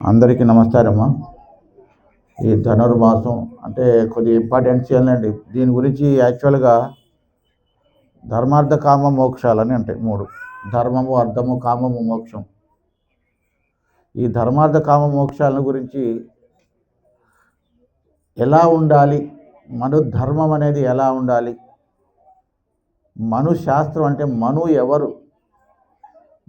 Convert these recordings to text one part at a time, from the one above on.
అందరికీ నమస్కారమ్మా. ఈ ధనుర్మాసం అంటే కొద్దిగా ఇంపార్టెన్స్ ఏంటండి దీని గురించి యాక్చువల్గా ధర్మార్థ కామ మోక్షాలని ఉంటాయి మూడు. ధర్మము అర్థము కామము మోక్షం. ఈ ధర్మార్థ కామ మోక్షాల గురించి ఎలా ఉండాలి మను ధర్మం అనేది ఎలా ఉండాలి మను శాస్త్రం అంటే మను ఎవరు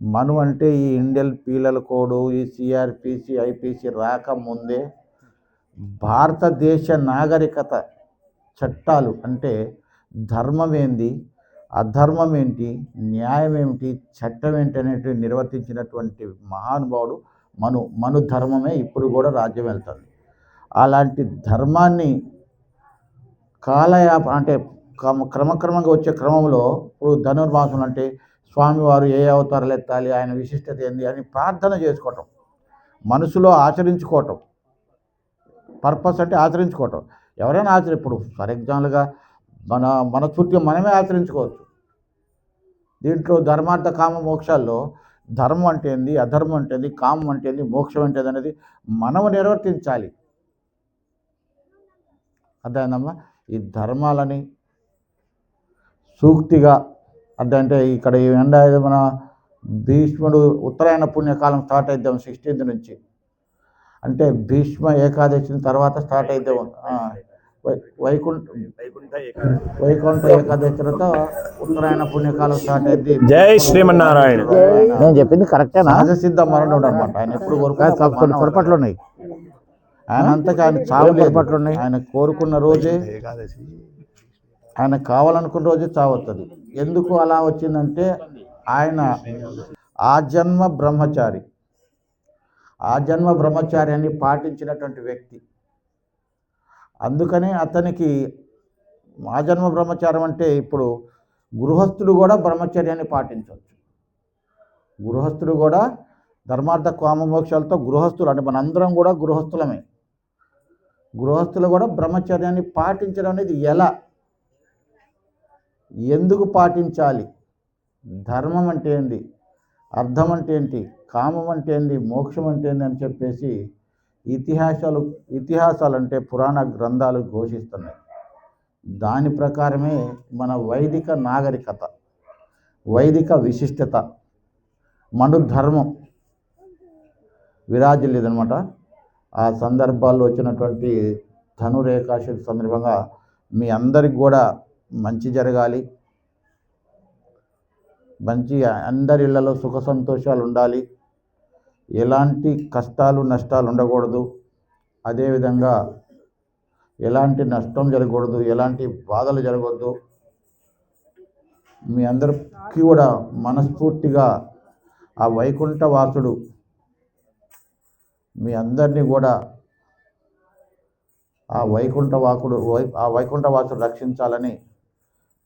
మను అంటే ఈ ఇండియన్ పీలల కోడు ఈ సిఆర్పిసి ఐపీసీ రాకముందే భారతదేశ నాగరికత చట్టాలు అంటే ధర్మం ఏంది అధర్మం ఏంటి న్యాయం ఏమిటి చట్టం ఏంటి అనేటివి నిర్వర్తించినటువంటి మహానుభావుడు మను మను ధర్మమే ఇప్పుడు కూడా రాజ్యం వెళ్తుంది. అలాంటి ధర్మాన్ని కాలయాప అంటే క్రమ క్రమక్రమంగా వచ్చే క్రమంలో ఇప్పుడు ధనుర్మాసం అంటే స్వామివారు ఏ అవతారాలు ఎత్తాలి ఆయన విశిష్టత ఏంది అని ప్రార్థన చేసుకోవటం. మనసులో ఆచరించుకోవటం. పర్పస్ అంటే ఆచరించుకోవటం. ఎవరైనా ఆచరి ఇప్పుడు ఫర్ ఎగ్జాంపుల్గా మన మనస్ఫూర్తిగా మనమే ఆచరించుకోవచ్చు. దీంట్లో ధర్మార్థ కామ మోక్షాల్లో ధర్మం అంటే ఏంది అధర్మం అంటే ఏంది కామం అంటే ఏంది మోక్షం అంటే అనేది మనము నిర్వర్తించాలి. అర్థమైందమ్మా? ఈ ధర్మాలని సూక్తిగా అదంటే ఇక్కడ ఈ ఎండ మన భీష్ముడు ఉత్తరాయణ పుణ్యకాలం స్టార్ట్ అయిద్దాం సిక్స్టీన్త్ నుంచి. అంటే భీష్మ ఏకాదశి తర్వాత స్టార్ట్ అయిద్దాం. వైకుంఠ వైకుంఠ ఏకాదశి తర్వాత ఉత్తరాయణ పుణ్యకాలం స్టార్ట్ అయింది జై శ్రీమన్నారాయణ. నేను చెప్పింది కరెక్టే సహజసిద్ధ మరణుడు అనమాట ఆయన ఎప్పుడు కొన్ని పొరపాట్లు ఉన్నాయి ఆయన అంతగా ఆయన చావు పొరపాట్లు ఉన్నాయి ఆయన కోరుకున్న రోజే ఆయన కావాలనుకున్న రోజే చావుతుంది ఎందుకు అలా వచ్చిందంటే ఆయన ఆ జన్మ బ్రహ్మచారి. ఆ జన్మ బ్రహ్మచార్యాన్ని పాటించినటువంటి వ్యక్తి. అందుకనే అతనికి ఆ జన్మ బ్రహ్మచారం అంటే ఇప్పుడు గృహస్థుడు కూడా బ్రహ్మచర్యాన్ని పాటించవచ్చు. గృహస్థుడు కూడా ధర్మార్థ కామమోక్షాలతో గృహస్థులు అంటే మనందరం కూడా గృహస్థులమే. గృహస్థులు కూడా బ్రహ్మచర్యాన్ని పాటించడం అనేది ఎలా? ఎందుకు పాటించాలి? ధర్మం అంటే ఏంది? అర్థం అంటే ఏంటి? కామం అంటే ఏంది? మోక్షం అంటే ఏంది? అని చెప్పేసి ఇతిహాసాలు ఇతిహాసాలు అంటే పురాణ గ్రంథాలు ఘోషిస్తున్నాయి. దాని ప్రకారమే మన వైదిక నాగరికత వైదిక విశిష్టత మను ధర్మం విరాజిల్లేదనమాట ఆ సందర్భాల్లో వచ్చినటువంటి ధనురేఖాశ సందర్భంగా మీ అందరికి కూడా మంచి జరగాలి. మంచి అందరి ఇళ్ళలో సుఖ సంతోషాలు ఉండాలి. ఎలాంటి కష్టాలు నష్టాలు ఉండకూడదు. అదేవిధంగా ఎలాంటి నష్టం జరగకూడదు ఎలాంటి బాధలు జరగవద్దు. మీ అందరికీ కూడా మనస్ఫూర్తిగా ఆ వైకుంఠ వాసుడు మీ అందరినీ కూడా ఆ వైకుంఠ వాకుడు వై- ఆ వైకుంఠ వాసుడు రక్షించాలని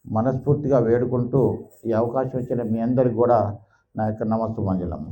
మనస్ఫూర్తిగా వేడుకుంటూ ఈ అవకాశం ఇచ్చిన మీ అందరికి కూడా నా యొక్క నమస్తు మంజులమ్మ.